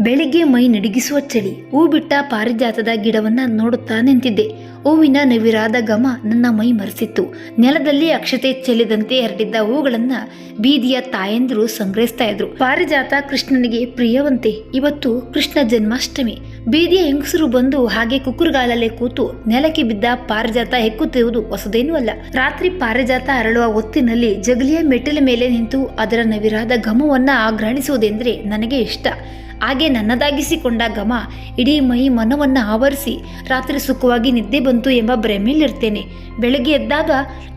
ಬೆಳಿಗ್ಗೆ ಮೈ ನಡಿಗಿಸುವ ಚಳಿ, ಹೂ ಬಿಟ್ಟ ಪಾರಿಜಾತದ ಗಿಡವನ್ನ ನೋಡುತ್ತಾ ನಿಂತಿದ್ದೆ. ಹೂವಿನ ನವಿರಾದ ಘಮ ನನ್ನ ಮೈ ಮರೆಸಿತ್ತು. ನೆಲದಲ್ಲಿ ಅಕ್ಷತೆ ಚೆಲ್ಲಿದಂತೆ ಹರಡಿದ್ದ ಹೂಗಳನ್ನ ಬೀದಿಯ ತಾಯಂದಿರು ಸಂಗ್ರಹಿಸ್ತಾ ಇದ್ರು. ಪಾರಿಜಾತ ಕೃಷ್ಣನಿಗೆ, ಪ್ರಿಯವಂತೆ, ಇವತ್ತು ಕೃಷ್ಣ ಜನ್ಮಾಷ್ಟಮಿ. ಬೀದಿಯ ಹೆಂಗಸರು ಬಂದು ಹಾಗೆ ಕುಕ್ಕುರ್ಗಾಲಲ್ಲೇ ಕೂತು ನೆಲಕ್ಕೆ ಬಿದ್ದ ಪಾರಿಜಾತ ಹೆಕ್ಕುತ್ತಿರುವುದು ಹೊಸದೇನೂ ಅಲ್ಲ. ರಾತ್ರಿ ಪಾರಿಜಾತ ಅರಳುವ ಹೊತ್ತಿನಲ್ಲಿ ಜಗಲಿಯ ಮೆಟ್ಟಿಲ ಮೇಲೆ ನಿಂತು ಅದರ ನವಿರಾದ ಘಮವನ್ನ ಆಗ್ರಹಿಸುವುದೆಂದ್ರೆ ನನಗೆ ಇಷ್ಟ. ಹಾಗೆ ನನ್ನದಾಗಿಸಿಕೊಂಡ ಘಮ ಇಡೀ ಮೈ ಮನವನ್ನು ಆವರಿಸಿ ರಾತ್ರಿ ಸುಖವಾಗಿ ನಿದ್ದೆ ಬಂತು ಎಂಬ ಭ್ರಮೆಯಲ್ಲಿರ್ತೇನೆ. ಬೆಳಗ್ಗೆ ಎದ್ದಾಗ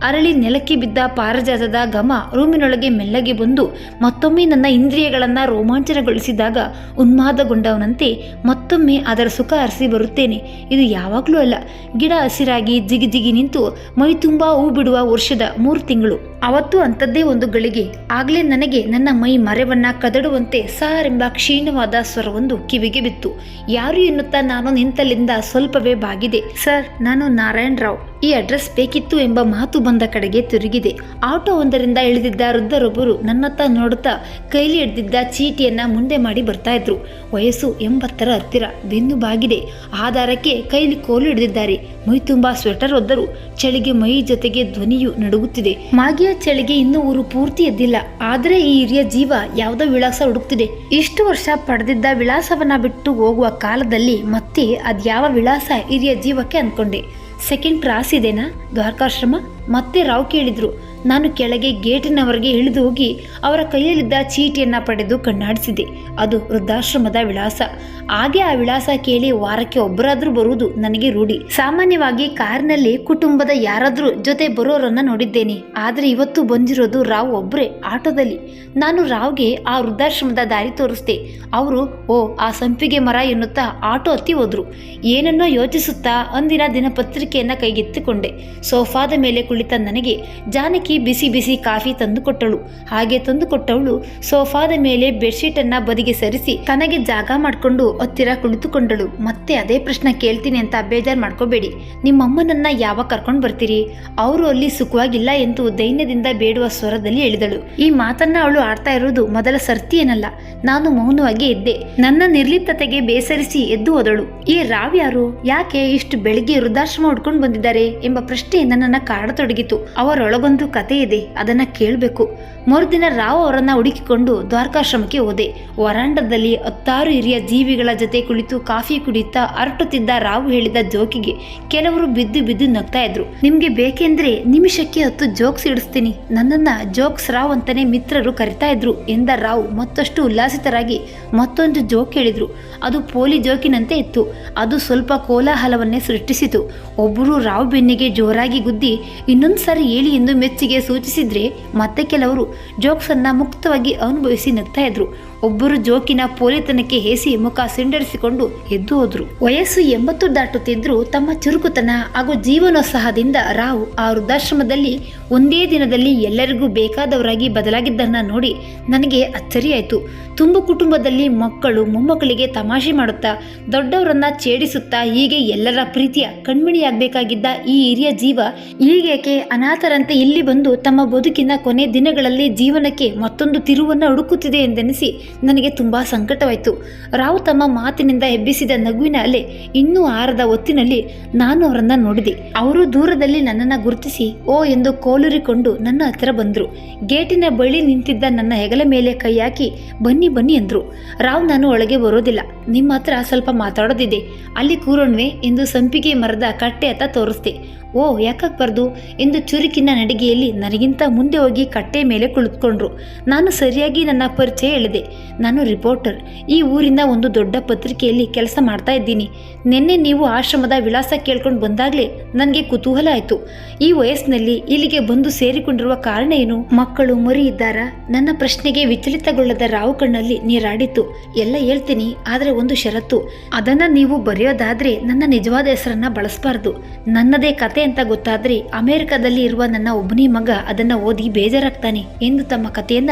ಅರಳಿ ನೆಲಕ್ಕೆ ಬಿದ್ದ ಪಾರಜಾತದ ಘಮ ರೂಮಿನೊಳಗೆ ಮೆಲ್ಲಗೆ ಬಂದು ಮತ್ತೊಮ್ಮೆ ನನ್ನ ಇಂದ್ರಿಯಗಳನ್ನು ರೋಮಾಂಚನಗೊಳಿಸಿದಾಗ ಉನ್ಮಾದಗೊಂಡವನಂತೆ ಮತ್ತೊಮ್ಮೆ ಅದರ ಸುಖ ಹರಿಸಿ ಬರುತ್ತೇನೆ. ಇದು ಯಾವಾಗಲೂ ಅಲ್ಲ, ಗಿಡ ಹಸಿರಾಗಿ ಜಿಗಿ ಜಿಗಿ ನಿಂತು ಮೈ ತುಂಬ ಹೂ ಬಿಡುವ ವರ್ಷದ ಮೂರು ತಿಂಗಳು. ಅವತ್ತು ಅಂಥದ್ದೇ ಒಂದು ಗಳಿಗೆ ಆಗ್ಲೇ ನನಗೆ ನನ್ನ ಮೈ ಮರೆವನ್ನ ಕದಡುವಂತೆ ಸಾರೆಂಬ ಕ್ಷೀಣವಾದ ಸ್ವರವೊಂದು ಕಿವಿಗೆ ಬಿತ್ತು. ಯಾರು ಎನ್ನುತ್ತಾ ನಾನು ನಿಂತಲ್ಲಿಂದ ಸ್ವಲ್ಪವೇ ಬಾಗಿದೆ. ಸರ್, ನಾನು ನಾರಾಯಣ್ ರಾವ್. ಈ ಅಡ್ರೆಸ್ ಬೇಕಿತ್ತು ಎಂಬ ಮಾತು ಬಂದ ಕಡೆಗೆ ತಿರುಗಿದೆ. ಆಟೋ ಒಂದರಿಂದ ಇಳಿದಿದ್ದ ವೃದ್ಧರೊಬ್ಬರು ನನ್ನತ್ತ ನೋಡುತ್ತಾ ಕೈಲಿ ಹಿಡಿದಿದ್ದ ಚೀಟಿಯನ್ನ ಮುಂದೆ ಮಾಡಿ ಬರ್ತಾ ಇದ್ರು. ವಯಸ್ಸು ಎಂಬತ್ತರ ಹತ್ತಿರ, ಬೆನ್ನು ಬಾಗಿದೆ. ಆಧಾರಕ್ಕೆ ಕೈಲಿ ಕೋಲು ಹಿಡಿದಿದ್ದಾರೆ. ಮೈ ತುಂಬಾ ಸ್ವೆಟರ್ ಒದ್ದರು ಚಳಿಗೆ ಮೈ ಜೊತೆಗೆ ಧ್ವನಿಯು ನಡುಗುತ್ತಿದೆ. ಮಾಗಿಯ ಚಳಿಗೆ ಇನ್ನೂ ಊರು ಪೂರ್ತಿ ಎದ್ದಿಲ್ಲ. ಆದ್ರೆ ಈ ಹಿರಿಯ ಜೀವ ಯಾವುದೋ ವಿಳಾಸ ಹುಡುಕ್ತಿದೆ. ಇಷ್ಟು ವರ್ಷ ಪಡೆದಿದ್ದ ವಿಳಾಸವನ್ನ ಬಿಟ್ಟು ಹೋಗುವ ಕಾಲದಲ್ಲಿ ಮತ್ತೆ ಅದ್ಯಾವ ವಿಳಾಸ ಹಿರಿಯ ಜೀವಕ್ಕೆ ಅಂದ್ಕೊಂಡೆ. ಸೆಕೆಂಡ್ ಕ್ರಾಸ್ ಇದೆನಾ? ದ್ವಾರಕಾಶ್ರಮ? ಮತ್ತೆ ರಾವ್ ಕೇಳಿದ್ರು, ನಾನು ಕೆಳಗೆ ಗೇಟಿನವರೆಗೆ ಇಳಿದು ಹೋಗಿ ಅವರ ಕೈಯಲ್ಲಿದ್ದ ಚೀಟಿಯನ್ನ ಪಡೆದು ಕಣ್ಣಾಡಿಸಿದೆ. ಅದು ವೃದ್ಧಾಶ್ರಮದ ವಿಳಾಸ. ಹಾಗೆ ಆ ವಿಳಾಸ ಕೇಳಿ ವಾರಕ್ಕೆ ಒಬ್ಬರಾದರೂ ಬರುವುದು ನನಗೆ ರೂಢಿ. ಸಾಮಾನ್ಯವಾಗಿ ಕಾರಿನಲ್ಲಿ ಕುಟುಂಬದ ಯಾರಾದರೂ ಜೊತೆ ಬರೋರನ್ನ ನೋಡಿದ್ದೇನೆ. ಆದರೆ ಇವತ್ತು ಬಂದಿರೋದು ರಾವ್ ಒಬ್ಬರೇ ಆಟೋದಲ್ಲಿ. ನಾನು ರಾವ್ಗೆ ಆ ವೃದ್ಧಾಶ್ರಮದ ದಾರಿ ತೋರಿಸ್ದೆ. ಅವರು, ಓ, ಆ ಸಂಪಿಗೆ ಮರ ಎನ್ನುತ್ತಾ ಆಟೋ ಹತ್ತಿ ಹೋದರು. ಏನನ್ನೋ ಯೋಚಿಸುತ್ತಾ ಅಂದಿನ ದಿನಪತ್ರಿಕೆಯನ್ನು ಕೈಗೆತ್ತಿಕೊಂಡೆ. ಸೋಫಾದ ಮೇಲೆ ಕುಳಿತ ನನಗೆ ಜಾನಕಿ ಬಿಸಿ ಬಿಸಿ ಕಾಫಿ ತಂದುಕೊಟ್ಟಳು ಹಾಗೆ ತಂದುಕೊಟ್ಟವಳು ಸೋಫಾದ ಮೇಲೆ ಬೆಡ್ಶೀಟನ್ನ ಬದಿಗೆ ಸರಿಸಿ ತನಗೆ ಜಾಗ ಮಾಡಿಕೊಂಡು ಹತ್ತಿರ ಕುಳಿತುಕೊಂಡಳು. ಮತ್ತೆ ಅದೇ ಪ್ರಶ್ನೆ ಕೇಳ್ತೀನಿ ಅಂತ ಬೇಜಾರು ಮಾಡ್ಕೋಬೇಡಿ. ನಿಮ್ಮಮ್ಮನನ್ನ ಯಾವಾಗ ಕರ್ಕೊಂಡು ಬರ್ತೀರಿ? ಅವರು ಅಲ್ಲಿ ಸುಖವಾಗಿಲ್ಲ ಎಂದು ದೈನ್ಯದಿಂದ ಬೇಡುವ ಸ್ವರದಲ್ಲಿ ಹೇಳಿದಳು. ಈ ಮಾತನ್ನ ಅವಳು ಆಡ್ತಾ ಇರುವುದು ಮೊದಲ ಸರ್ತಿ ಏನಲ್ಲ. ನಾನು ಮೌನವಾಗಿ ಇದ್ದೆ. ನನ್ನ ನಿರ್ಲಿಪ್ತತೆಗೆ ಬೇಸರಿಸಿ ಎದ್ದು ಹೋದಳು. ಈ ರಾವ್ ಯಾರು? ಯಾಕೆ ಇಷ್ಟು ಬೆಳಿಗ್ಗೆ ವೃದ್ಧಾಶ್ರಮ ಹುಡ್ಕೊಂಡು ಬಂದಿದ್ದಾರೆ ಎಂಬ ಪ್ರಶ್ನೆ ನನ್ನನ್ನ ಕಾಡತೊಡಗಿತು. ಅವರೊಳಗೊಂದು ಕತೆ ಇದೆ, ಅದನ್ನ ಕೇಳಬೇಕು. ಮರುದಿನ ರಾವ್ ಅವರನ್ನ ಹುಡುಕಿಕೊಂಡು ದ್ವಾರಕಾಶ್ರಮಕ್ಕೆ ಹೋದೆ. ವರಾಂಡದಲ್ಲಿ ಹತ್ತಾರು ಹಿರಿಯ ಜೀವಿಗಳ ಜೊತೆ ಕುಳಿತು ಕಾಫಿ ಕುಡಿಯುತ್ತಾ ಅರಟುತ್ತಿದ್ದ ರಾವ್ ಹೇಳಿದ ಜೋಕಿಗೆ ಕೆಲವರು ಬಿದ್ದು ಬಿದ್ದು ನಗ್ತಾ ಇದ್ರು. ನಿಮ್ಗೆ ಬೇಕೆಂದ್ರೆ ನಿಮಿಷಕ್ಕೆ ಹತ್ತು ಜೋಕ್ಸ್ ಇಡಿಸ್ತೀನಿ. ನನ್ನನ್ನ ಜೋಕ್ಸ್ ರಾವ್ ಅಂತಾನೆ ಮಿತ್ರರು ಕರಿತಾ ಇದ್ರು ಎಂದ ರಾವ್ ಮತ್ತಷ್ಟು ಉಲ್ಲಾಸಿತರಾಗಿ ಮತ್ತೊಂದು ಜೋಕ್ ಹೇಳಿದ್ರು. ಅದು ಪೋಲಿ ಜೋಕಿನಂತೆ ಇತ್ತು. ಅದು ಸ್ವಲ್ಪ ಕೋಲಾಹಲವನ್ನೇ ಸೃಷ್ಟಿಸಿತು. ಒಬ್ಬರು ರಾವ್ ಬೆನ್ನಿಗೆ ಜೋರಾಗಿ ಗುದ್ದಿ ಇನ್ನೊಂದು ಸಾರಿ ಹೇಳಿ ಎಂದು ಮೆಚ್ಚುಗೆ ಸೂಚಿಸಿದ್ರೆ ಮತ್ತೆ ಕೆಲವರು ಜೋಕ್ಸನ್ನು ಮುಕ್ತವಾಗಿ ಅನುಭವಿಸಿ ನಗ್ತಾ ಇದ್ರು. ಒಬ್ಬರು ಜೋಕಿನ ಪೋಲಿತನಕ್ಕೆ ಹೇಸಿ ಮುಖ ಸಿಂಡರಿಸಿಕೊಂಡು ಎದ್ದು ಹೋದ್ರು. ವಯಸ್ಸು ಎಂಬತ್ತು ದಾಟುತ್ತಿದ್ರು ತಮ್ಮ ಚುರುಕುತನ ಹಾಗೂ ಜೀವನೋತ್ಸಾಹದಿಂದ ರಾವ್ ಆ ವೃದ್ಧಾಶ್ರಮದಲ್ಲಿ ಒಂದೇ ದಿನದಲ್ಲಿ ಎಲ್ಲರಿಗೂ ಬೇಕಾದವರಾಗಿ ಬದಲಾಗಿದ್ದನ್ನ ನೋಡಿ ನನಗೆ ಅಚ್ಚರಿಯಾಯಿತು. ತುಂಬು ಕುಟುಂಬದಲ್ಲಿ ಮಕ್ಕಳು ಮೊಮ್ಮಕ್ಕಳಿಗೆ ತಮಾಷೆ ಮಾಡುತ್ತಾ, ದೊಡ್ಡವರನ್ನ ಛೇಡಿಸುತ್ತಾ, ಹೀಗೆ ಎಲ್ಲರ ಪ್ರೀತಿಯ ಕಣ್ಮಣಿಯಾಗಬೇಕಾಗಿದ್ದ ಈ ಹಿರಿಯ ಜೀವ ಈಗೇಕೆ ಅನಾಥರಂತೆ ಇಲ್ಲಿ ಬಂದು ತಮ್ಮ ಬದುಕಿನ ಕೊನೆ ದಿನಗಳಲ್ಲಿ ಜೀವನಕ್ಕೆ ಮತ್ತೊಂದು ತಿರುವನ್ನು ಹುಡುಕುತ್ತಿದೆ ಎಂದೆನಿಸಿ ನನಗೆ ತುಂಬ ಸಂಕಟವಾಯಿತು. ರಾವ್ ತಮ್ಮ ಮಾತಿನಿಂದ ಎಬ್ಬಿಸಿದ ನಗುವಿನ ಅಲೆ ಇನ್ನೂ ಆರದ ಹೊತ್ತಿನಲ್ಲಿ ನಾನು ಅವರನ್ನ ನೋಡಿದೆ. ಅವರು ದೂರದಲ್ಲಿ ನನ್ನನ್ನು ಗುರುತಿಸಿ, ಓ ಎಂದು ಕೋಲುರಿಕೊಂಡು ನನ್ನ ಹತ್ತಿರ ಬಂದರು. ಗೇಟಿನ ಬಳಿ ನಿಂತಿದ್ದ ನನ್ನ ಹೆಗಲ ಮೇಲೆ ಕೈ ಹಾಕಿ, ಬನ್ನಿ ಬನ್ನಿ ಎಂದರು ರಾವ್ ನಾನು ಒಳಗೆ ಬರೋದಿಲ್ಲ. ನಿಮ್ಮ ಹತ್ರ ಸ್ವಲ್ಪ ಮಾತಾಡೋದಿದೆ. ಅಲ್ಲಿ ಕೂರೋಣ್ವೆ ಎಂದು ಸಂಪಿಗೆ ಮರದ ಕಟ್ಟೆ ಹತ್ತ ತೋರಿಸ್ದೆ. ಓ ಯಾಕಾಗ್ಬಾರ್ದು ಎಂದು ಚುರುಕಿನ ನಡಿಗೆಯಲ್ಲಿ ನನಗಿಂತ ಮುಂದೆ ಹೋಗಿ ಕಟ್ಟೆ ಮೇಲೆ ಕುಳಿತುಕೊಂಡ್ರು. ನಾನು ಸರಿಯಾಗಿ ನನ್ನ ಪರಿಚಯ ಹೇಳಿದೆ. ನಾನು ರಿಪೋರ್ಟರ್. ಈ ಊರಿನ ಒಂದು ದೊಡ್ಡ ಪತ್ರಿಕೆಯಲ್ಲಿ ಕೆಲಸ ಮಾಡ್ತಾ ಇದ್ದೀನಿ. ನಿನ್ನೆ ನೀವು ಆಶ್ರಮದ ವಿಳಾಸ ಕೇಳ್ಕೊಂಡು ಬಂದಾಗಲೇ ನನಗೆ ಕುತೂಹಲ ಆಯಿತು. ಈ ವಯಸ್ಸಿನಲ್ಲಿ ಇಲ್ಲಿಗೆ ಬಂದು ಸೇರಿಕೊಂಡಿರುವ ಕಾರಣ ಏನು? ಮಕ್ಕಳು ಮರಿ ಇದ್ದಾರಾ? ನನ್ನ ಪ್ರಶ್ನೆಗೆ ವಿಚಲಿತಗೊಳ್ಳದ ರಾವು ಕಣ್ಣಲ್ಲಿ ನೀರಾಡಿತ್ತು. ಎಲ್ಲ ಹೇಳ್ತೀನಿ, ಆದರೆ ಒಂದು ಷರತ್ತು. ಅದನ್ನು ನೀವು ಬರೆಯೋದಾದರೆ ನನ್ನ ನಿಜವಾದ ಹೆಸರನ್ನು ಬಳಸಬಾರ್ದು. ನನ್ನದೇ ಕತೆ ಅಂತ ಗೊತ್ತಾದ್ರೆ ಅಮೆರಿಕದಲ್ಲಿ ಇರುವ ನನ್ನ ಒಬ್ಬನೇ ಮಗ ಅದನ್ನ ಓದಿ ಬೇಜಾರಾಗ್ತಾನೆ ಎಂದು ತಮ್ಮ ಕಥೆಯನ್ನ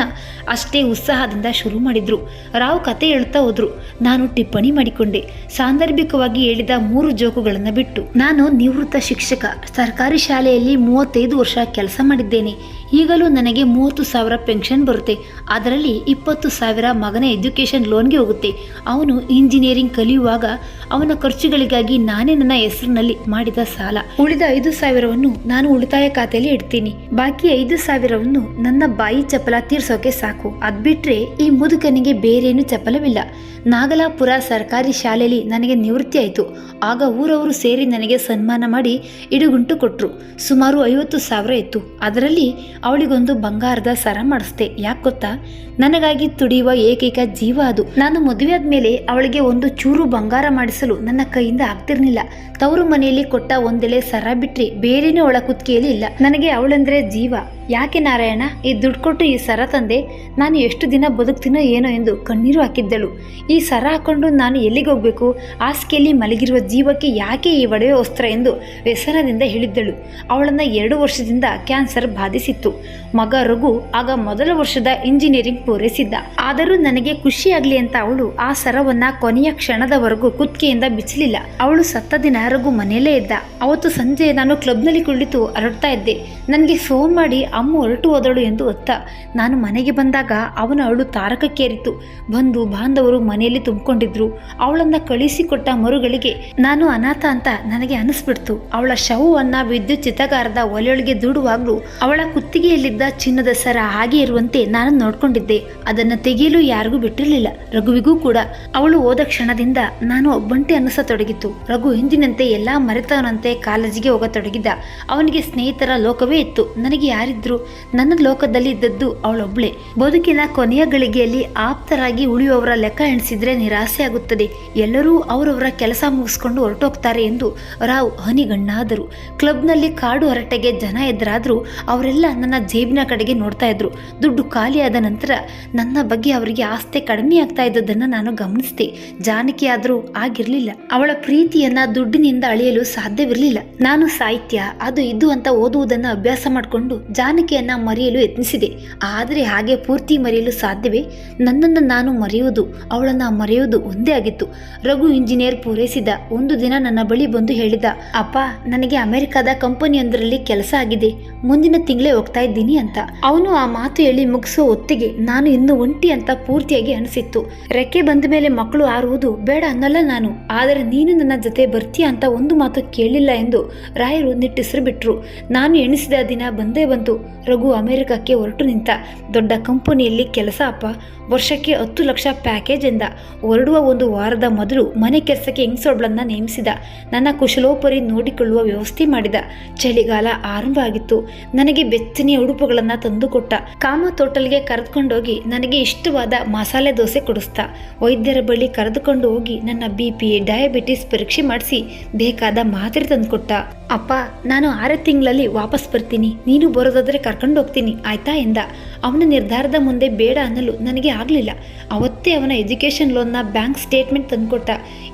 ಅಷ್ಟೇ ಉತ್ಸಾಹದಿಂದ ಶುರು ಮಾಡಿದ್ರು. ರಾವ್ ಕತೆ ಹೇಳ್ತಾ ಹೋದ್ರು. ನಾನು ಟಿಪ್ಪಣಿ ಮಾಡಿಕೊಂಡೆ. ಸಾಂದರ್ಭಿಕವಾಗಿ ಹೇಳಿದ ಮೂರು ಜೋಕುಗಳನ್ನು ಬಿಟ್ಟು. ನಾನು ನಿವೃತ್ತ ಶಿಕ್ಷಕ, ಸರ್ಕಾರಿ ಶಾಲೆಯಲ್ಲಿ ಮೂವತ್ತೈದು ವರ್ಷ ಕೆಲಸ ಮಾಡಿದ್ದೇನೆ. ಈಗಲೂ ನನಗೆ ಮೂವತ್ತು ಸಾವಿರ ಪೆನ್ಷನ್ ಬರುತ್ತೆ. ಅದರಲ್ಲಿ ಇಪ್ಪತ್ತು ಸಾವಿರ ಮಗನ ಎಜುಕೇಷನ್ ಲೋನ್ಗೆ ಹೋಗುತ್ತೆ. ಅವನು ಇಂಜಿನಿಯರಿಂಗ್ ಕಲಿಯುವಾಗ ಅವನ ಖರ್ಚುಗಳಿಗಾಗಿ ನಾನೇ ನನ್ನ ಹೆಸರಿನಲ್ಲಿ ಮಾಡಿದ ಸಾಲ. ಉಳಿದ ಐದು ಸಾವಿರವನ್ನು ನಾನು ಉಳಿತಾಯ ಖಾತೆಯಲ್ಲಿ ಇಡ್ತೀನಿ. ಬಾಕಿ ಐದು ಸಾವಿರವನ್ನು ನನ್ನ ಬಾಯಿ ಚಪಲ ತೀರ್ಸೋಕೆ ಸಾಕು. ಅದ್ಬಿಟ್ರೆ ಈ ಮುದುಕನಿಗೆ ಬೇರೇನು ಚಪಲವಿಲ್ಲ ನಾಗಲಾಪುರ ಸರ್ಕಾರಿ ಶಾಲೆಯಲ್ಲಿ ನನಗೆ ನಿವೃತ್ತಿ ಆಯಿತು. ಆಗ ಊರವರು ಸೇರಿ ನನಗೆ ಸನ್ಮಾನ ಮಾಡಿ ಇಡುಗುಂಟು ಕೊಟ್ಟರು ಸುಮಾರು ಐವತ್ತು ಸಾವಿರ ಇತ್ತು. ಅದರಲ್ಲಿ ಅವಳಿಗೊಂದು ಬಂಗಾರದ ಸರ ಮಾಡಿಸ್ದೆ. ಯಾಕೆ ಗೊತ್ತಾ? ನನಗಾಗಿ ತುಡಿಯುವ ಏಕೈಕ ಜೀವ ಅದು. ನಾನು ಮದುವೆ ಆದ್ಮೇಲೆ ಅವಳಿಗೆ ಒಂದು ಚೂರು ಬಂಗಾರ ಮಾಡಿಸಲು ನನ್ನ ಕೈಯಿಂದ ಆಗ್ತಿರ್ಲಿಲ್ಲ. ತವರು ಮನೆಯಲ್ಲಿ ಕೊಟ್ಟ ಒಂದೆಲೆ ಸರ ಬಿಟ್ರಿ. ಬೇರೆನೇ ಒಳ ಕುತ್ಕೆಯಲ್ಲಿ ಇಲ್ಲ. ನನಗೆ ಅವಳಂದ್ರೆ ಜೀವ. ಯಾಕೆ ನಾರಾಯಣ? ಈ ದುಡ್ಡು ಕೊಟ್ಟು ಈ ಸರ ತಂದೆ. ನಾನು ಎಷ್ಟು ದಿನ ಬದುಕ್ತೀನೋ ಏನೋ ಎಂದು ಕಣ್ಣೀರು ಹಾಕಿದ್ದಳು. ಈ ಸರ ಹಾಕೊಂಡು ನಾನು ಎಲ್ಲಿಗೆ ಹೋಗ್ಬೇಕು? ಹಾಸಿಗೆಯಲ್ಲಿ ಮಲಗಿರುವ ಜೀವಕ್ಕೆ ಯಾಕೆ ಈ ಒಡವೆ ವಸ್ತ್ರ ಎಂದು ವ್ಯಸನದಿಂದ ಹೇಳಿದ್ದಳು. ಅವಳನ್ನ ಎರಡು ವರ್ಷದಿಂದ ಕ್ಯಾನ್ಸರ್ ಬಾಧಿಸಿತ್ತು. ಮಗ ರಘು ಆಗ ಮೊದಲ ವರ್ಷದ ಇಂಜಿನಿಯರಿಂಗ್ ಪೂರೈಸಿದ್ದ. ಆದರೂ ನನಗೆ ಖುಷಿಯಾಗ್ಲಿ ಅಂತ ಅವಳು ಆ ಸರವನ್ನ ಕೊನೆಯ ಕ್ಷಣದವರೆಗೂ ಕುತ್ತಿಗೆಯಿಂದ ಬಿಚ್ಚಲಿಲ್ಲ. ಅವಳು ಸತ್ತ ದಿನ ರಘು ಮನೆಯಲ್ಲೇ ಇದ್ದ. ಅವತ್ತು ಸಂಜೆ ನಾನು ಕ್ಲಬ್ನಲ್ಲಿ ಕುಳಿತು ಅರಡ್ತಾ ಇದ್ದೆ. ನನಗೆ ಫೋನ್ ಮಾಡಿ ಅಮ್ಮ ಹೊರಟು ಹೋದಳು ಎಂದು ಒತ್ತ ನಾನು ಮನೆಗೆ ಬಂದಾಗ ಅವನ ಅಳು ತಾರಕಕ್ಕೇರಿತು. ಬಂಧು ಬಾಂಧವರು ಮನೆಯಲ್ಲಿ ತುಂಬಿಕೊಂಡಿದ್ರು. ಅವಳನ್ನ ಕಳಿಸಿಕೊಟ್ಟ ಮರುಗಳಿಗೆ ನಾನು ಅನಾಥ ಅಂತ ನನಗೆ ಅನಿಸ್ಬಿಡ್ತು. ಅವಳ ಶವವನ್ನ ವಿದ್ಯುತ್ ಚಿತ್ತಗಾರದ ಒಲೆಯೊಳಗೆ ದೂಡುವಾಗಲೂ ಅವಳ ಕುತ್ತಿಗೆಯಲ್ಲಿದ್ದ ಚಿನ್ನದ ಸರ ಹಾಗೆ ಇರುವಂತೆ ನಾನು ನೋಡ್ಕೊಂಡಿದ್ದೆ. ಅದನ್ನು ತೆಗೆಯಲು ಯಾರಿಗೂ ಬಿಟ್ಟಿರಲಿಲ್ಲ. ರಘುವಿಗೂ ಕೂಡ. ಅವಳು ಹೋದ ಕ್ಷಣದಿಂದ ನಾನು ಒಬ್ಬಂಟಿ ಅನ್ನಿಸತೊಡಗಿತು ರಘು ಹಿಂದಿನಂತೆ ಎಲ್ಲಾ ಮರೆತವನಂತೆ ಕಾಲೇಜಿಗೆ ಹೋಗತೊಡಗಿದ್ದ ಅವನಿಗೆ ಸ್ನೇಹಿತರ ಲೋಕವೇ ಇತ್ತು. ನನಗೆ ಯಾರಿದ್ರು ನನ್ನ ಲೋಕದಲ್ಲಿ ಇದ್ದದ್ದು ಅವಳೊಬ್ಳೆ. ಬದುಕಿನ ಕೊನೆಯ ಗಳಿಗೆಯಲ್ಲಿ ಆಪ್ತರಾಗಿ ಉಳಿಯುವವರ ಲೆಕ್ಕ ಎಣಿಸಿದ್ರೆ ನಿರಾಸೆ ಆಗುತ್ತದೆ ಎಲ್ಲರೂ ಅವರವರ ಕೆಲಸ ಮುಗಿಸ್ಕೊಂಡು ಹೊರಟೋಗ್ತಾರೆ ಎಂದು ರಾವ್ ಹನಿಗಣ್ಣಾದರು. ಕ್ಲಬ್ನಲ್ಲಿ ಕಾಡು ಹರಟೆಗೆ ಜನ ಎದುರಾದ್ರೂ ಅವರೆಲ್ಲ ನನ್ನ ಜೇಬಿನ ಕಡೆಗೆ ನೋಡ್ತಾ ಇದ್ರು. ದುಡ್ಡು ಖಾಲಿಯಾದ ನಂತರ ನನ್ನ ಬಗ್ಗೆ ಅವರಿಗೆ ಆಸ್ತಿ ಕಡಿಮೆ ಆಗ್ತಾ ಇದ್ದದನ್ನು ನಾನು ಗಮನಿಸಿದೆ. ಜಾನಕಿ ಆದರೂ ಆಗಿರಲಿಲ್ಲ. ಅವಳ ಪ್ರೀತಿಯನ್ನ ದುಡ್ಡಿನಿಂದ ಅಳೆಯಲು ಸಾಧ್ಯವಿರಲಿಲ್ಲ. ನಾನು ಸಾಹಿತ್ಯ, ಅದು ಇದು ಅಂತ ಓದುವುದನ್ನು ಅಭ್ಯಾಸ ಮಾಡಿಕೊಂಡು ಜಾನಕಿಯನ್ನ ಮರೆಯಲು ಯತ್ನಿಸಿದೆ. ಆದರೆ ಹಾಗೆ ಪೂರ್ತಿ ಮರೆಯಲು ಸಾಧ್ಯವೇ? ನನ್ನನ್ನು ನಾನು ಮರೆಯುವುದು, ಅವಳನ್ನು ಮರೆಯುವುದು ಒಂದೇ ಆಗಿತ್ತು. ರಘು ಇಂಜಿನಿಯರ್ ಪೂರೈಸಿದ ಒಂದು ದಿನ ನನ್ನ ಬಳಿ ಬಂದು ಹೇಳಿದ, ಅಪ್ಪ, ನನಗೆ ಅಮೆರಿಕದ ಕಂಪನಿಯೊಂದರಲ್ಲಿ ಕೆಲಸ ಆಗಿದೆ. ಮುಂದಿನ ತಿಂಗಳೇ ಹೋಗ್ತಾ ಇದ್ದೀನಿ ಅಂತ. ಅವನು ಆ ಮಾತು ಹೇಳಿ ಮುಗಿಸೋ ಹೊತ್ತಿಗೆ ನಾನು ಇನ್ನು ಒಂಟಿ ಅಂತ ಪೂರ್ತಿಯಾಗಿ ಅನಿಸಿತ್ತು. ರೆಕ್ಕೆ ಬಂದ ಮೇಲೆ ಮಕ್ಕಳು ಆರುವುದು ಬೇಡ ಅನ್ನಲ್ಲ ನಾನು. ಆದರೆ ನೀನು ನನ್ನ ಜೊತೆ ಬರ್ತೀಯ ಅಂತ ಒಂದು ಮಾತು ಕೇಳಿಲ್ಲ ಎಂದು ರಾಯರು ನಿಟ್ಟಿಸಿರು ಬಿಟ್ರು ನಾನು ಎಣಿಸಿದ ದಿನ ಬಂದೇ ಬಂತು. ರಘು ಅಮೆರಿಕಕ್ಕೆ ಹೊರಟು ನಿಂತ. ದೊಡ್ಡ ಕಂಪನಿಯಲ್ಲಿ ಕೆಲಸ ಅಪ್ಪ. ವರ್ಷಕ್ಕೆ ಹತ್ತು ಲಕ್ಷ ಪ್ಯಾಕೇಜ್ ಎಂದ. ಹೊರಡುವ ಒಂದು ವಾರದ ಮೊದಲು ಮನೆ ಕೆಲಸಕ್ಕೆ ಹೆಂಗಸೊಬ್ಳನ್ನ ನೇಮಿಸಿದ. ನನ್ನ ಕುಶಲೋಪರಿ ನೋಡಿಕೊಳ್ಳುವ ವ್ಯವಸ್ಥೆ ಮಾಡಿದ. ಚಳಿಗಾಲ ಆರಂಭ ಆಗಿತ್ತು. ನನಗೆ ಬೆಚ್ಚನೆಯ ಉಡುಪುಗಳನ್ನು ತಂದುಕೊಟ್ಟ. ಕಾಮ ತೋಟಲ್ಗೆ ಕರೆದುಕೊಂಡೋಗಿ ನನಗೆ ಇಷ್ಟವಾದ ಮಸಾಲೆ ದೋಸೆ ಕೊಡಿಸ್ತ. ವೈದ್ಯರ ಬಳಿ ಕರೆದುಕೊಂಡು ಹೋಗಿ ನನ್ನ ಬಿ ಪಿ ಡಯಾಬಿಟಿಸ್ ಪರೀಕ್ಷೆ ಮಾಡಿಸಿ ಬೇಕಾದ ಮಾತ್ರೆ ತಂದುಕೊಟ್ಟ. ಅಪ್ಪ, ನಾನು ಆರು ತಿಂಗಳಲ್ಲಿ ವಾಪಸ್ ಬರ್ತೀನಿ. ನೀನು ಬರೋದಾದರೆ ಕರ್ಕೊಂಡು ಹೋಗ್ತೀನಿ, ಆಯ್ತಾ ಎಂದ. ಅವನ ನಿರ್ಧಾರದ ಮುಂದೆ ಬೇಡ ಅನ್ನಲು ನನಗೆ ಆಗಲಿಲ್ಲ. ಅವತ್ತೇ ಅವನ ಎಜುಕೇಷನ್ ಲೋನ್ನ ಬ್ಯಾಂಕ್ ಸ್ಟೇಟ್ಮೆಂಟ್ ತಂದುಕೊಟ್ಟ.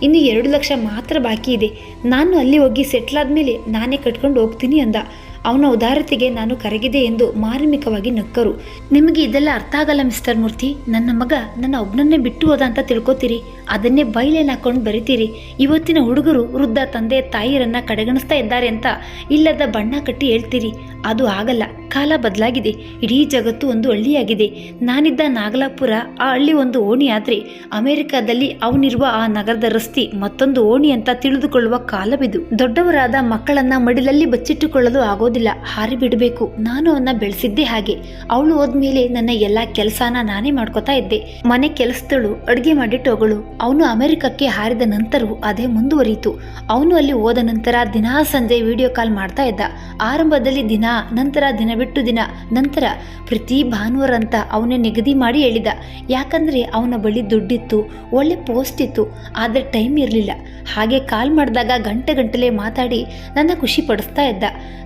ಇನ್ನು ಎರಡು ಲಕ್ಷ ಮಾತ್ರ ಬಾಕಿ ಇದೆ. ನಾನು ಅಲ್ಲಿ ಹೋಗಿ ಸೆಟ್ಲ್ ಆದಮೇಲೆ ನಾನೇ ಕಟ್ಕೊಂಡು ಹೋಗ್ತೀನಿ ಅಂದ. ಅವನ ಉದಾರತೆಗೆ ನಾನು ಕರಗಿದೆ ಎಂದು ಮಾರ್ಮಿಕವಾಗಿ ನಕ್ಕರು. ನಿಮಗೆ ಇದೆಲ್ಲ ಅರ್ಥ ಆಗಲ್ಲ, ಮಿಸ್ಟರ್ ಮೂರ್ತಿ. ನನ್ನ ಮಗ ನನ್ನ ಒಬ್ಬನನ್ನೇ ಬಿಟ್ಟು ಹೋದ ಅಂತ ತಿಳ್ಕೊತೀರಿ. ಅದನ್ನೇ ಬೈಲೇನ ಹಾಕೊಂಡು ಬರಿತೀರಿ. ಇವತ್ತಿನ ಹುಡುಗರು ವೃದ್ಧ ತಂದೆ ತಾಯಿರನ್ನ ಕಡೆಗಣಿಸ್ತಾ ಇದ್ದಾರೆ ಅಂತ ಇಲ್ಲದ ಬಣ್ಣ ಕಟ್ಟಿ ಹೇಳ್ತೀರಿ. ಅದು ಆಗಲ್ಲ. ಕಾಲ ಬದಲಾಗಿದೆ. ಇಡೀ ಜಗತ್ತು ಒಂದು ಹಳ್ಳಿಯಾಗಿದೆ. ನಾನಿದ್ದ ನಾಗಲಾಪುರ, ಆ ಹಳ್ಳಿ ಒಂದು ಓಣಿ ಆದರೆ ಅಮೆರಿಕದಲ್ಲಿ ಅವನಿರುವ ಆ ನಗರದ ರಸ್ತೆ ಮತ್ತೊಂದು ಓಣಿ ಅಂತ ತಿಳಿದುಕೊಳ್ಳುವ ಕಾಲವಿದು. ದೊಡ್ಡವರಾದ ಮಕ್ಕಳನ್ನ ಮಡಿಲಲ್ಲಿ ಬಚ್ಚಿಟ್ಟುಕೊಳ್ಳಲು ಆಗೋದಿಲ್ಲ. ಹಾರಿ ಬಿಡಬೇಕು. ನಾನು ಅವನ್ನ ಬೆಳೆಸಿದ್ದೆ ಹಾಗೆ. ಅವಳು ಹೋದ್ಮೇಲೆ ನನ್ನ ಎಲ್ಲ ಕೆಲಸನ ನಾನೇ ಮಾಡ್ಕೋತಾ ಇದ್ದೆ. ಮನೆ ಕೆಲಸದಳು, ಅಡುಗೆ ಮಾಡಿಟ್ಟು ಹೋಗಳು ಅವನು ಅಮೆರಿಕಕ್ಕೆ ಹಾರಿದ ನಂತರವೂ ಅದೇ ಮುಂದುವರಿಯಿತು. ಅವನು ಅಲ್ಲಿ ಹೋದ ನಂತರ ದಿನಾ ಸಂಜೆ ವಿಡಿಯೋ ಕಾಲ್ ಮಾಡ್ತಾ ಇದ್ದ. ಆರಂಭದಲ್ಲಿ ದಿನ ನಂತರ ದಿನ ಬಿಟ್ಟು ದಿನ, ನಂತರ ಪ್ರತಿ ಭಾನುವಾರ ಅಂತ ಅವನೇ ನಿಗದಿ ಮಾಡಿ ಹೇಳಿದ. ಯಾಕಂದರೆ ಅವನ ಬಳಿ ದುಡ್ಡಿತ್ತು, ಒಳ್ಳೆ ಪೋಸ್ಟ್ ಇತ್ತು, ಆದರೆ ಟೈಮ್ ಇರಲಿಲ್ಲ. ಹಾಗೆ ಕಾಲ್ ಮಾಡಿದಾಗ ಗಂಟೆ ಗಂಟಲೆ ಮಾತಾಡಿ ನನ್ನ ಖುಷಿ ಪಡಿಸ್ತಾ ಇದ್ದ.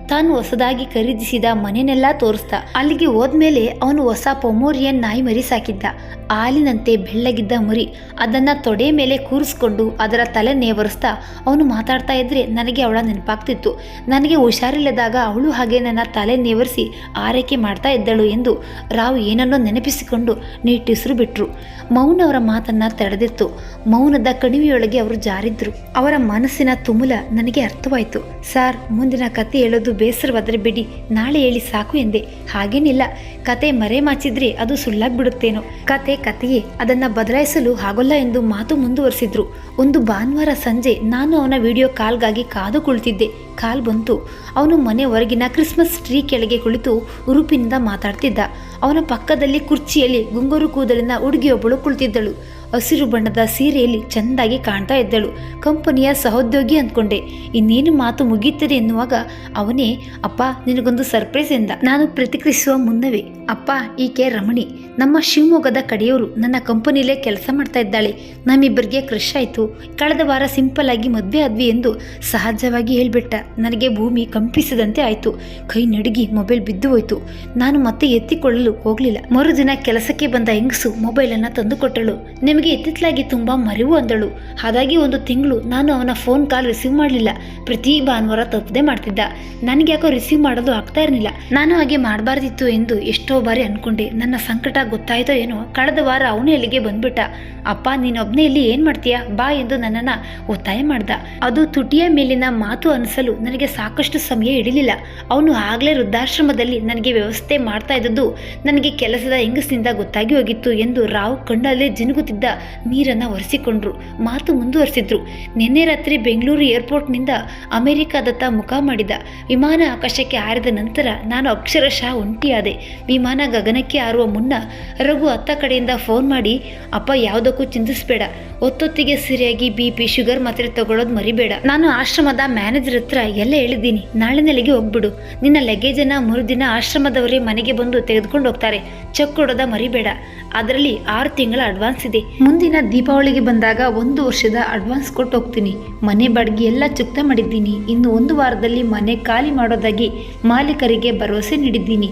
ತಾನು ಹೊಸದಾಗಿ ಖರೀದಿಸಿದ ಮನೆನೆಲ್ಲ ತೋರಿಸ್ದ. ಅಲ್ಲಿಗೆ ಹೋದ್ಮೇಲೆ ಅವನು ಹೊಸ ಪೊಮೋರಿಯನ್ ನಾಯಿ ಮರಿ ಸಾಕಿದ್ದ. ಹಾಲಿನಂತೆ ಬೆಳ್ಳಗಿದ್ದ ಮುರಿ ಅದನ್ನ ತೊಡೆ ಮೇಲೆ ಕೂರಿಸ್ಕೊಂಡು ಅದರ ತಲೆ ನೇವರಿಸ್ತಾ ಅವನು ಮಾತಾಡ್ತಾ ಇದ್ರೆ ನನಗೆ ಅವಳ ನೆನಪಾಗ್ತಿತ್ತು. ನನಗೆ ಹುಷಾರಿಲ್ಲದಾಗ ಅವಳು ಹಾಗೆ ನನ್ನ ತಲೆ ನೇವರಿಸಿ ಆರೈಕೆ ಮಾಡ್ತಾ ಇದ್ದಳು ಎಂದು ರಾವ್ ಏನನ್ನೋ ನೆನಪಿಸಿಕೊಂಡು ನಿಟ್ಟುಸಿರು ಬಿಟ್ರು. ಮೌನ ಅವರ ಮಾತನ್ನ ತಡೆದಿತ್ತು. ಮೌನದ ಕಣಿವೆಯೊಳಗೆ ಅವರು ಜಾರಿದ್ರು. ಅವರ ಮನಸ್ಸಿನ ತುಮುಲ ನನಗೆ ಅರ್ಥವಾಯಿತು. ಸಾರ್, ಮುಂದಿನ ಕತೆ ಹೇಳೋದು ಬೇಸರವಾದರೆ ಬಿಡಿ. ನಾಳೆ ಹೇಳಿ ಸಾಕು ಎಂದೆ. ಹಾಗೇನಿಲ್ಲ. ಕತೆ ಮರೆಮಾಚಿದ್ರೆ ಅದು ಸುಳ್ಳಾಗ್ಬಿಡುತ್ತೇನೋ. ಕತೆ ಕತೆಯೇ ಅದನ್ನ ಬದಲಾಯಿಸಲು ಆಗೋಲ್ಲ ಎಂದು ಮಾತು ಮುಂದುವರಿಸಿದ್ರು. ಒಂದು ಭಾನುವಾರ ಸಂಜೆ ನಾನು ಅವನ ವಿಡಿಯೋ ಕಾಲ್ಗಾಗಿ ಕಾದು ಕುಳಿತಿದ್ದೆ. ಕಾಲ್ ಬಂತು. ಅವನು ಮನೆ ಹೊರಗಿನ ಕ್ರಿಸ್ಮಸ್ ಟ್ರೀ ಕೆಳಗೆ ಕುಳಿತು ಉರುಪಿನಿಂದ ಮಾತಾಡ್ತಿದ್ದ. ಅವನ ಪಕ್ಕದಲ್ಲಿ ಕುರ್ಚಿಯಲ್ಲಿ ಗುಂಗುರು ಕೂದಲಿನ ಹುಡುಗಿಯೊಬ್ಬಳು ಕುಳಿತಿದ್ದಳು. ಹಸಿರು ಬಣ್ಣದ ಸೀರೆಯಲ್ಲಿ ಚೆಂದಾಗಿ ಕಾಣ್ತಾ ಇದ್ದಳು. ಕಂಪನಿಯ ಸಹೋದ್ಯೋಗಿ ಅಂದ್ಕೊಂಡೆ. ಇನ್ನೇನು ಮಾತು ಮುಗೀತದೆ ಎನ್ನುವಾಗ ಅವನೇ, ಅಪ್ಪ, ನಿನಗೊಂದು ಸರ್ಪ್ರೈಸ್ ಎಂದ. ನಾನು ಪ್ರತಿಕ್ರಿಯಿಸುವ ಮುನ್ನವೇ. ಅಪ್ಪ, ಈಕೆ ರಮಣಿ. ನಮ್ಮ ಶಿವಮೊಗ್ಗದ ಕಡೆಯವರು ನನ್ನ ಕಂಪನಿಲೇ ಕೆಲಸ ಮಾಡ್ತಾ ಇದ್ದಾಳೆ. ನಮ್ಮಿಬ್ಬರಿಗೆ ಕ್ರಶ್ ಆಯಿತು. ಕಳೆದ ವಾರ ಸಿಂಪಲ್ ಆಗಿ ಮದುವೆ ಆದ್ವಿ ಎಂದು ಸಹಜವಾಗಿ ಹೇಳಿಬಿಟ್ಟ. ನನಗೆ ಭೂಮಿ ಕಂಪಿಸಿದಂತೆ ಆಯಿತು. ಕೈ ನಡುಗಿ ಮೊಬೈಲ್ ಬಿದ್ದು ಹೋಯ್ತು. ನಾನು ಮತ್ತೆ ಎತ್ತಿಕೊಳ್ಳಲು ಹೋಗಲಿಲ್ಲ. ಮರುದಿನ ಕೆಲಸಕ್ಕೆ ಬಂದ ಹೆಂಗಸು ಮೊಬೈಲನ್ನು ತಂದುಕೊಟ್ಟಳು ನಿಮಗೆ ಎತ್ತಿತ್ತಲಾಗಿ ತುಂಬ ಮರೆವು, ಅಂದಳು. ಹಾಗಾಗಿ ಒಂದು ತಿಂಗಳು ನಾನು ಅವನ ಫೋನ್ ಕಾಲ್ ರಿಸೀವ್ ಮಾಡಲಿಲ್ಲ. ಪ್ರತಿ ಭಾನುವಾರ ತಪ್ಪದೆ ಮಾಡ್ತಿದ್ದ. ನನಗೆ ಯಾಕೋ ರಿಸೀವ್ ಮಾಡೋದು ಆಗ್ತಾ ಇರಲಿಲ್ಲ. ನಾನು ಹಾಗೆ ಮಾಡಬಾರ್ದಿತ್ತು ಎಂದು ಎಷ್ಟೋ ಬಾರಿ ಅನ್ಕೊಂಡೆ, ನನ್ನ ಸಂಕಟ ಗೊತ್ತಾಯ್ತೋ ಏನೋ, ಕಳೆದ ವಾರ ಅವನು ಅಲ್ಲಿಗೆ ಬಂದ್ಬಿಟ್ಟ. ಅಪ್ಪ, ನೀನೊಬ್ನೇ ಇಲ್ಲಿ ಏನ್ ಮಾಡ್ತೀಯಾ? ಬಾ ಎಂದು ನನ್ನನ್ನ ಒತ್ತಾಯ ಮಾಡ್ದ. ಅದು ತುಟಿಯ ಮೇಲಿನ ಮಾತು ಅನಿಸಲು ನನಗೆ ಸಾಕಷ್ಟು ಸಮಯ ಹಿಡಿಲಿಲ್ಲ. ಅವನು ಆಗ್ಲೇ ವೃದ್ಧಾಶ್ರಮದಲ್ಲಿ ನನಗೆ ವ್ಯವಸ್ಥೆ ಮಾಡ್ತಾ ಇದ್ದದ್ದು ನನಗೆ ಕೆಲಸದ ಹೆಂಗಸಿನಿಂದ ಗೊತ್ತಾಗಿ ಹೋಗಿತ್ತು ಎಂದು ರಾವ್ ಕಣ್ಣಲ್ಲೇ ಜಿನುಗುತ್ತಿದ್ದ ನೀರನ್ನ ಒರೆಸಿಕೊಂಡ್ರು. ಮಾತು ಮುಂದುವರಿಸಿದ್ರು. ನಿನ್ನೆ ರಾತ್ರಿ ಬೆಂಗಳೂರು ಏರ್ಪೋರ್ಟ್ನಿಂದ ಅಮೆರಿಕಾದತ್ತ ಮುಖ ಮಾಡಿದ. ವಿಮಾನ ಆಕಾಶಕ್ಕೆ ಹಾರಿದ ನಂತರ ನಾನು ಅಕ್ಷರಶಃ ಒಂಟಿಯಾದೆ. ವಿಮಾನ ಗಗನಕ್ಕೆ ಹಾರುವ ಮುನ್ನ ರಘು ಅತ್ತ ಕಡೆಯಿಂದ ಫೋನ್ ಮಾಡಿ, ಅಪ್ಪ, ಯಾವುದಕ್ಕೂ ಚಿಂತಿಸ್ಬೇಡ. ಒತ್ತೊತ್ತಿಗೆ ಸರಿಯಾಗಿ ಬಿ ಪಿ ಶುಗರ್ ಮಾತ್ರೆ ತಗೊಳ್ಳೋದು ಮರಿಬೇಡ. ನಾನು ಆಶ್ರಮದ ಮ್ಯಾನೇಜರ್ ಹತ್ರ ಎಲ್ಲ ಹೇಳಿದ್ದೀನಿ. ನಾಳೆ ನೆಲೆಗೆ ಹೋಗ್ಬಿಡು. ನಿನ್ನ ಲಗೇಜನ್ನ ಮರುದಿನ ಆಶ್ರಮದವರೇ ಮನೆಗೆ ಬಂದು ತೆಗೆದುಕೊಂಡು ಹೋಗ್ತಾರೆ. ಚೆಕ್ ಕೊಡೋದ ಮರಿಬೇಡ. ಅದರಲ್ಲಿ ಆರು ತಿಂಗಳ ಅಡ್ವಾನ್ಸ್ ಇದೆ. ಮುಂದಿನ ದೀಪಾವಳಿಗೆ ಬಂದಾಗ ಒಂದು ವರ್ಷದ ಅಡ್ವಾನ್ಸ್ ಕೊಟ್ಟು ಹೋಗ್ತೀನಿ. ಮನೆ ಬಾಡಿಗೆ ಎಲ್ಲ ಚುಕ್ತ ಮಾಡಿದ್ದೀನಿ. ಇನ್ನು ಒಂದು ವಾರದಲ್ಲಿ ಮನೆ ಖಾಲಿ ಮಾಡೋದಾಗಿ ಮಾಲೀಕರಿಗೆ ಭರವಸೆ ನೀಡಿದ್ದೀನಿ.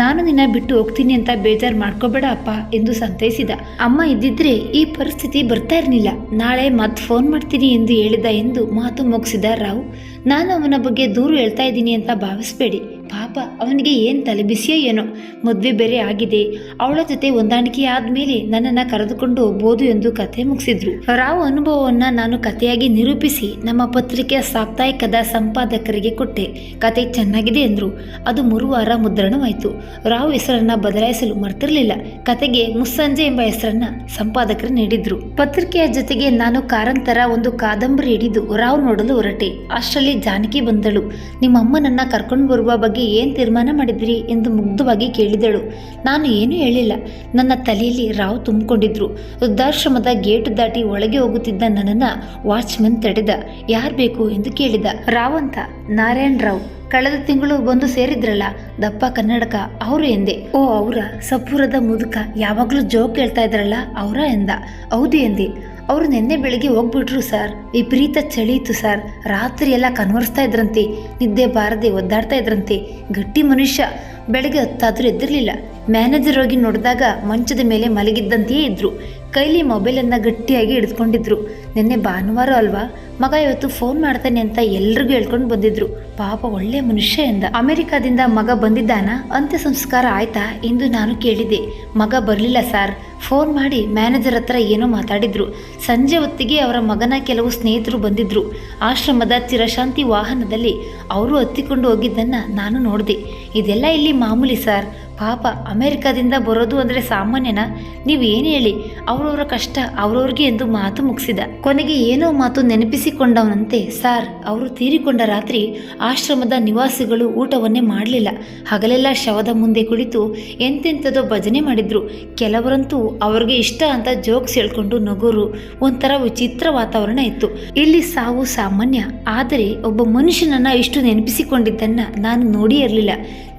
ನಾನು ನಿನ್ನ ಬಿಟ್ಟು ಹೋಗ್ತೀನಿ ಅಂತ ಬೇಜಾರು ಮಾಡ್ಕೋಬೇಡ ಅಪ್ಪ ಎಂದು ಸಂತೈಸಿದ. ಅಮ್ಮ ಇದ್ದಿದ್ರೆ ಈ ಪರಿಸ್ಥಿತಿ ಬರ್ತಾ ಇರಲಿಲ್ಲ. ನಾಳೆ ಮತ್ತೆ ಫೋನ್ ಮಾಡ್ತೀನಿ ಎಂದು ಹೇಳಿದ ಎಂದು ಮಾತು ಮುಗಿಸಿದ ರಾವ್, ನಾನು ಅವನ ಬಗ್ಗೆ ದೂರು ಹೇಳ್ತಾ ಇದ್ದೀನಿ ಅಂತ ಭಾವಿಸ್ಬೇಡಿ. ಪಾಪ, ಅವನಿಗೆ ಏನು ತಲೆ ಬಿಸಿಯೋ ಏನೋ, ಮದುವೆ ಬೇರೆ ಆಗಿದೆ. ಅವಳ ಜೊತೆ ಹೊಂದಾಣಿಕೆ ಆದಮೇಲೆ ನನ್ನನ್ನು ಕರೆದುಕೊಂಡು ಹೋಗ್ಬೋದು ಎಂದು ಕತೆ ಮುಗಿಸಿದ್ರು. ರಾವ್ ಅನುಭವವನ್ನು ನಾನು ಕಥೆಯಾಗಿ ನಿರೂಪಿಸಿ ನಮ್ಮ ಪತ್ರಿಕೆಯ ಸಾಪ್ತಾಹಿಕದ ಸಂಪಾದಕರಿಗೆ ಕೊಟ್ಟೆ. ಕತೆ ಚೆನ್ನಾಗಿದೆ ಎಂದರು ಅದು ಮುರುವಾರ ಮುದ್ರಣವಾಯಿತು. ರಾವ್ ಹೆಸರನ್ನ ಬದಲಾಯಿಸಲು ಮರ್ತಿರಲಿಲ್ಲ. ಕತೆಗೆ ಮುಸ್ಸಂಜೆ ಎಂಬ ಹೆಸರನ್ನ ಸಂಪಾದಕರು ನೀಡಿದ್ರು. ಪತ್ರಿಕೆಯ ಜೊತೆಗೆ ನಾನು ಕಾರಂತರ ಒಂದು ಕಾದಂಬರಿ ಹಿಡಿದು ರಾವ್ ನೋಡಲು ಹೊರಟೆ. ಅಷ್ಟರಲ್ಲಿ ಜಾನಕಿ ಬಂದಳು. ನಿಮ್ಮ ಅಮ್ಮನನ್ನ ಕರ್ಕೊಂಡು ಬರುವ ಬಗ್ಗೆ ಏನು ತೀರ್ಮಾನ ಮಾಡಿದ್ರಿ ಎಂದು ಮುಗ್ಧವಾಗಿ ಕೇಳಿದಳು. ನಾನು ಏನೂ ಹೇಳಿಲ್ಲ. ನನ್ನ ತಲೆಯಲ್ಲಿ ರಾವ್ ತುಂಬಿಕೊಂಡಿದ್ರು. ವೃದ್ಧಾಶ್ರಮದ ಗೇಟ್ ದಾಟಿ ಒಳಗೆ ಹೋಗುತ್ತಿದ್ದ ನನ್ನನ್ನ ವಾಚ್ಮನ್ ತಡೆದ. ಯಾರು ಬೇಕು ಎಂದು ಕೇಳಿದ. ರಾವ್ ಅಂತ? ನಾರಾಯಣ್ ರಾವ್. ಕಳೆದ ತಿಂಗಳು ಬಂದು ಸೇರಿದ್ರಲ್ಲ? ದಪ್ಪ ಕನ್ನಡಕ. ಅವರು ಎಂದೆ? ಓ, ಅವರ? ಸಪೂರದ ಮುದುಕ. ಯಾವಾಗಲೂ ಜೋಕ್ ಹೇಳ್ತಾ ಇದ್ರಲ್ಲ? ಅವರ ಎಂದ? ಹೌದು ಎಂದೆ. ಅವರು ನಿನ್ನೆ ಬೆಳಿಗ್ಗೆ ಹೋಗ್ಬಿಟ್ರು ಸರ್. ವಿಪರೀತ ಚಳಿ ಇತ್ತು ಸರ್. ರಾತ್ರಿ ಎಲ್ಲ ಕನ್ವರ್ಸ್ತಾ ಇದ್ರಂತೆ. ನಿದ್ದೆ ಬಾರದೆ ಒದ್ದಾಡ್ತಾ ಇದ್ರಂತೆ. ಗಟ್ಟಿ ಮನುಷ್ಯ. ಬೆಳಗ್ಗೆ ಹೊತ್ತಾದರೂ ಎದ್ದಿರಲಿಲ್ಲ. ಮ್ಯಾನೇಜರ್ ಹೋಗಿ ನೋಡಿದಾಗ ಮಂಚದ ಮೇಲೆ ಮಲಗಿದ್ದಂತೆಯೇ ಇದ್ರು. ಕೈಲಿ ಮೊಬೈಲನ್ನು ಗಟ್ಟಿಯಾಗಿ ಹಿಡಿದುಕೊಂಡಿದ್ರು ನಿನ್ನೆ ಭಾನುವಾರ ಅಲ್ವಾ? ಮಗ ಇವತ್ತು ಫೋನ್ ಮಾಡ್ತಾನೆ ಅಂತ ಎಲ್ರಿಗೂ ಹೇಳ್ಕೊಂಡು ಬಂದಿದ್ರು. ಪಾಪ ಒಳ್ಳೆ ಮನುಷ್ಯ ಎಂದ. ಅಮೆರಿಕಾದಿಂದ ಮಗ ಬಂದಿದ್ದಾನ? ಅಂತ್ಯ ಸಂಸ್ಕಾರ ಆಯ್ತಾ? ಎಂದು ನಾನು ಕೇಳಿದೆ. ಮಗ ಬರಲಿಲ್ಲ ಸರ್. ಫೋನ್ ಮಾಡಿ ಮ್ಯಾನೇಜರ್ ಹತ್ರ ಏನೋ ಮಾತಾಡಿದ್ರು. ಸಂಜೆ ಹೊತ್ತಿಗೆ ಅವರ ಮಗನ ಕೆಲವು ಸ್ನೇಹಿತರು ಬಂದಿದ್ರು. ಆಶ್ರಮದ ಚಿರಶಾಂತಿ ವಾಹನದಲ್ಲಿ ಅವರು ಹತ್ತಿಕೊಂಡು ಹೋಗಿದ್ದನ್ನು ನಾನು ನೋಡಿದೆ. ಇದೆಲ್ಲ ಇಲ್ಲಿ ಮಾಮೂಲಿ ಸರ್. ಪಾಪ, ಅಮೆರಿಕದಿಂದ ಬರೋದು ಅಂದರೆ ಸಾಮಾನ್ಯನಾ? ನೀವು ಏನು ಹೇಳಿ? ಅವರವರ ಕಷ್ಟ ಅವ್ರವ್ರಿಗೆ ಎಂದು ಮಾತು ಮುಗಿಸಿದ. ಕೊನೆಗೆ ಏನೋ ಮಾತು ನೆನಪಿಸಿಕೊಂಡವನಂತೆ ಸಾರ್. ಅವರು ತೀರಿಕೊಂಡ ರಾತ್ರಿ ಆಶ್ರಮದ ನಿವಾಸಿಗಳು ಊಟವನ್ನೇ ಮಾಡಲಿಲ್ಲ. ಹಗಲೆಲ್ಲ ಶವದ ಮುಂದೆ ಕುಳಿತು ಎಂತೆಂಥದೋ ಭಜನೆ ಮಾಡಿದ್ರು. ಕೆಲವರಂತೂ ಅವ್ರಿಗೆ ಇಷ್ಟ ಅಂತ ಜೋಕ್ಸ್ ಹೇಳ್ಕೊಂಡು ನಗೋರು. ಒಂಥರ ವಿಚಿತ್ರ ವಾತಾವರಣ ಇತ್ತು. ಇಲ್ಲಿ ಸಾವು ಸಾಮಾನ್ಯ. ಆದರೆ ಒಬ್ಬ ಮನುಷ್ಯನನ್ನ ಇಷ್ಟು ನೆನಪಿಸಿಕೊಂಡಿದ್ದನ್ನ ನಾನು ನೋಡಿ ಇರಲಿಲ್ಲ.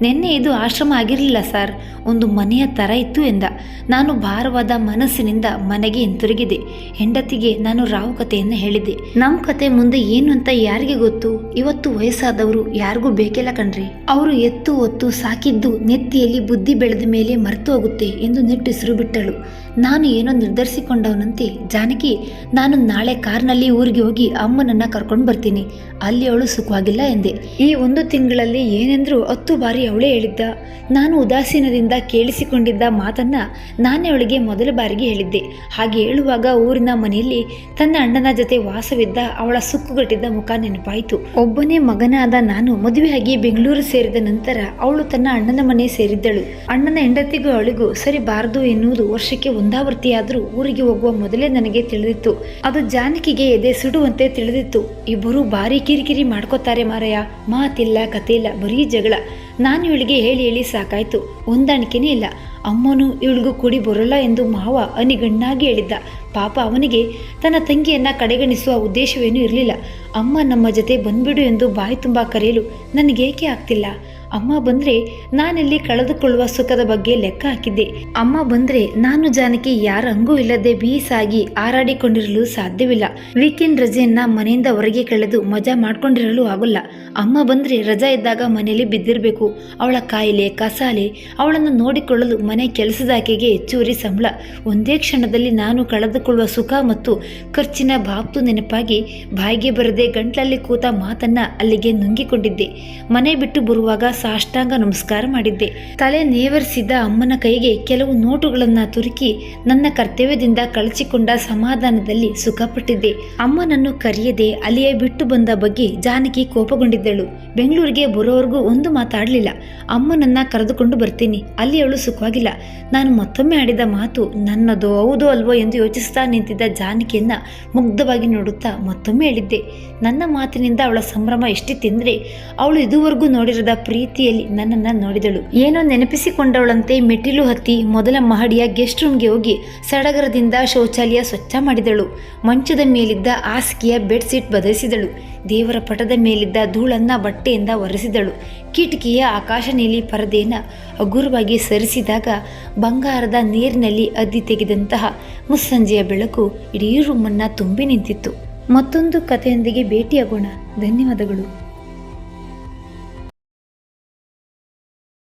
ನಿನ್ನೆ ಇದು ಆಶ್ರಮ ಆಗಿರಲಿಲ್ಲ ಸರ್. ಒಂದು ಮನೆಯ ಥರ ಇತ್ತು ಎಂದ. ನಾನು ಭಾರವಾದ ಮನಸ್ಸಿನಿಂದ ಮನೆಗೆ ಹಿಂತಿರುಗಿದೆ ಹೆಂಡತಿಗೆ ನಾನು ರಾವು ಕಥೆಯನ್ನು ಹೇಳಿದೆ ನಮ್ಮ ಕತೆ ಮುಂದೆ ಏನು ಅಂತ ಯಾರಿಗೆ ಗೊತ್ತು? ಇವತ್ತು ವಯಸ್ಸಾದವರು ಯಾರಿಗೂ ಬೇಕಿಲ್ಲ ಕಣ್ರಿ. ಅವರು ಎತ್ತು ಒತ್ತು ಸಾಕಿದ್ದು ನೆತ್ತಿಯಲ್ಲಿ ಬುದ್ಧಿ ಬೆಳೆದ ಮೇಲೆ ಮರೆತು ಹೋಗುತ್ತೆ ಎಂದು ನಿಟ್ಟುಸಿರು ಬಿಟ್ಟಳು. ನಾನು ಏನೋ ನಿರ್ಧರಿಸಿಕೊಂಡವನಂತೆ. ಜಾನಕಿ, ನಾನು ನಾಳೆ ಕಾರ್ನಲ್ಲಿ ಊರಿಗೆ ಹೋಗಿ ಅಮ್ಮನನ್ನ ಕರ್ಕೊಂಡು ಬರ್ತೀನಿ. ಅಲ್ಲಿ ಅವಳು ಸುಖವಾಗಿಲ್ಲ ಎಂದೆ. ಈ ಒಂದು ತಿಂಗಳಲ್ಲಿ ಏನೆಂದ್ರೂ ಹತ್ತು ಬಾರಿ ಅವಳೇ ಹೇಳಿದ್ದ. ನಾನು ಉದಾಸೀನದಿಂದ ಕೇಳಿಸಿಕೊಂಡಿದ್ದ ಮಾತನ್ನ ನಾನೇ ಅವಳಿಗೆ ಮೊದಲ ಬಾರಿಗೆ ಹೇಳಿದ್ದೆ. ಹಾಗೆ ಹೇಳುವಾಗ ಊರಿನ ಮನೆಯಲ್ಲಿ ತನ್ನ ಅಣ್ಣನ ಜೊತೆ ವಾಸವಿದ್ದ ಅವಳ ಸುಕ್ಕುಗಟ್ಟಿದ್ದ ಮುಖ ನೆನಪಾಯಿತು. ಒಬ್ಬನೇ ಮಗನಾದ ನಾನು ಮದುವೆಯಾಗಿ ಬೆಂಗಳೂರು ಸೇರಿದ ನಂತರ ಅವಳು ತನ್ನ ಅಣ್ಣನ ಮನೆ ಸೇರಿದ್ದಳು. ಅಣ್ಣನ ಹೆಂಡತಿಗೂ ಅವಳಿಗೂ ಸರಿ ಬಾರದು ಎನ್ನುವುದು ವರ್ಷಕ್ಕೆ ಒಂದಾವರ್ತಿಯಾದರೂ ಊರಿಗೆ ಹೋಗುವ ಮೊದಲೇ ನನಗೆ ತಿಳಿದಿತ್ತು. ಅದು ಜಾನಕಿಗೆ ಎದೆ ಸುಡುವಂತೆ ತಿಳಿದಿತ್ತು. ಇಬ್ಬರು ಭಾರಿ ಕಿರಿಕಿರಿ ಮಾಡ್ಕೋತಾರೆ ಮಾರಯ್ಯ. ಮಾತಿಲ್ಲ ಕಥೆ ಇಲ್ಲ ಬರೀ ಜಗಳ. ನಾನು ಇವಳಿಗೆ ಹೇಳಿ ಹೇಳಿ ಸಾಕಾಯ್ತು. ಹೊಂದಾಣಿಕೆನೇ ಇಲ್ಲ. ಅಮ್ಮನು ಇವಳಿಗೂ ಕೂಡಿ ಬರೋಲ್ಲ ಎಂದು ಮಾವ ಅನಿಗಣ್ಣಾಗಿ ಹೇಳಿದ್ದ. ಪಾಪ ಅವನಿಗೆ ತನ್ನ ತಂಗಿಯನ್ನ ಕಡೆಗಣಿಸುವ ಉದ್ದೇಶವೇನೂ ಇರಲಿಲ್ಲ. ಅಮ್ಮ ನಮ್ಮ ಜೊತೆ ಬಂದ್ಬಿಡು ಎಂದು ಬಾಯಿ ತುಂಬ ಕರೆಯಲು ನನಗೇಕೆ ಆಗ್ತಿಲ್ಲ? ಅಮ್ಮ ಬಂದ್ರೆ ನಾನಿಲ್ಲಿ ಕಳೆದುಕೊಳ್ಳುವ ಸುಖದ ಬಗ್ಗೆ ಲೆಕ್ಕ ಹಾಕಿದ್ದೆ. ಅಮ್ಮ ಬಂದ್ರೆ ನಾನು ಜಾನಕಿ ಯಾರ ಹಂಗೂ ಇಲ್ಲದೆ ಬೀಸಾಗಿ ಹಾರಾಡಿಕೊಂಡಿರಲು ಸಾಧ್ಯವಿಲ್ಲ. ವೀಕೆಂಡ್ ರಜೆಯನ್ನ ಮನೆಯಿಂದ ಹೊರಗೆ ಕಳೆದು ಮಜಾ ಮಾಡ್ಕೊಂಡಿರಲು ಆಗೋಲ್ಲ. ಅಮ್ಮ ಬಂದ್ರೆ ರಜಾ ಇದ್ದಾಗ ಮನೆಯಲ್ಲಿ ಬಿದ್ದಿರಬೇಕು. ಅವಳ ಕಾಯಿಲೆ, ಕಸಾಲೆ ಅವಳನ್ನು ನೋಡಿಕೊಳ್ಳಲು ಮನೆ ಕೆಲಸದಾಕೆಗೆ ಹೆಚ್ಚುವರಿ ಸಂಬಳ. ಒಂದೇ ಕ್ಷಣದಲ್ಲಿ ನಾನು ಕಳೆದುಕೊಳ್ಳುವ ಸುಖ ಮತ್ತು ಖರ್ಚಿನ ಬಾಪ್ತು ನೆನಪಾಗಿ ಬಾಯಿಗೆ ಬರದೆ ಗಂಟ್ಲಲ್ಲಿ ಕೂತ ಮಾತನ್ನ ಅಲ್ಲಿಗೆ ನುಂಗಿಕೊಂಡಿದ್ದೆ. ಮನೆ ಬಿಟ್ಟು ಬರುವಾಗ ಸಾಷ್ಟಾಂಗ ನಮಸ್ಕಾರ ಮಾಡಿದ್ದೆ. ತಲೆ ನೇವರಿಸಿದ್ದ ಅಮ್ಮನ ಕೈಗೆ ಕೆಲವು ನೋಟುಗಳನ್ನ ತುರುಕಿ ನನ್ನ ಕರ್ತವ್ಯದಿಂದ ಕಳಚಿಕೊಂಡ ಸಮಾಧಾನದಲ್ಲಿ ಸುಖಪಟ್ಟಿದ್ದೆ. ಅಮ್ಮನನ್ನು ಕರೆಯದೆ ಅಲ್ಲಿಯೇ ಬಿಟ್ಟು ಬಂದ ಬಗ್ಗೆ ಜಾನಕಿ ಕೋಪಗೊಂಡಿದ್ದಳು. ಬೆಂಗಳೂರಿಗೆ ಬರೋವರೆಗೂ ಒಂದು ಮಾತಾಡಲಿಲ್ಲ. ಅಮ್ಮನನ್ನ ಕರೆದುಕೊಂಡು ಬರ್ತೀನಿ. ಅಲ್ಲಿ ಅವಳು ಸುಖವಾಗಿಲ್ಲ. ನಾನು ಮತ್ತೊಮ್ಮೆ ಆಡಿದ ಮಾತು ನನ್ನದು ಹೌದು ಅಲ್ವೋ ಎಂದು ಯೋಚಿಸ್ತಾ ನಿಂತಿದ್ದ ಜಾನಕಿಯನ್ನ ಮುಗ್ಧವಾಗಿ ನೋಡುತ್ತಾ ಮತ್ತೊಮ್ಮೆ ಹೇಳಿದ್ದೆ, ನನ್ನ ಮಾತಿನಿಂದ ಅವಳ ಸಂಭ್ರಮ ಎಷ್ಟಿತ್ತೆಂದರೆ ಅವಳು ಇದುವರೆಗೂ ನೋಡಿರದ ಪ್ರೀತಿಯಲ್ಲಿ ನನ್ನನ್ನು ನೋಡಿದಳು. ಏನೋ ನೆನಪಿಸಿಕೊಂಡವಳಂತೆ ಮೆಟ್ಟಿಲು ಹತ್ತಿ ಮೊದಲ ಮಹಡಿಯ ಗೆಸ್ಟ್ ರೂಮ್ಗೆ ಹೋಗಿ ಸಡಗರದಿಂದ ಶೌಚಾಲಯ ಸ್ವಚ್ಛ ಮಾಡಿದಳು. ಮಂಚದ ಮೇಲಿದ್ದ ಹಾಸಿಗೆಯ ಬೆಡ್ಶೀಟ್ ಬದಲಿಸಿದಳು. ದೇವರ ಪಟದ ಮೇಲಿದ್ದ ಧೂಳನ್ನ ಬಟ್ಟೆಯಿಂದ ಒರೆಸಿದಳು. ಕಿಟಕಿಯ ಆಕಾಶ ನೀಲಿ ಪರದೆಯನ್ನು ಹಗುರವಾಗಿ ಸರಿಸಿದಾಗ ಬಂಗಾರದ ನೀರಿನಲ್ಲಿ ಅದ್ದಿ ತೆಗೆದಂತಹ ಮುಸ್ಸಂಜೆಯ ಬೆಳಕು ಇಡೀ ರೂಮನ್ನ ತುಂಬಿ ನಿಂತಿತ್ತು. ಮತ್ತೊಂದು ಕಥೆಯೊಂದಿಗೆ ಭೇಟಿಯಾಗೋಣ. ಧನ್ಯವಾದಗಳು.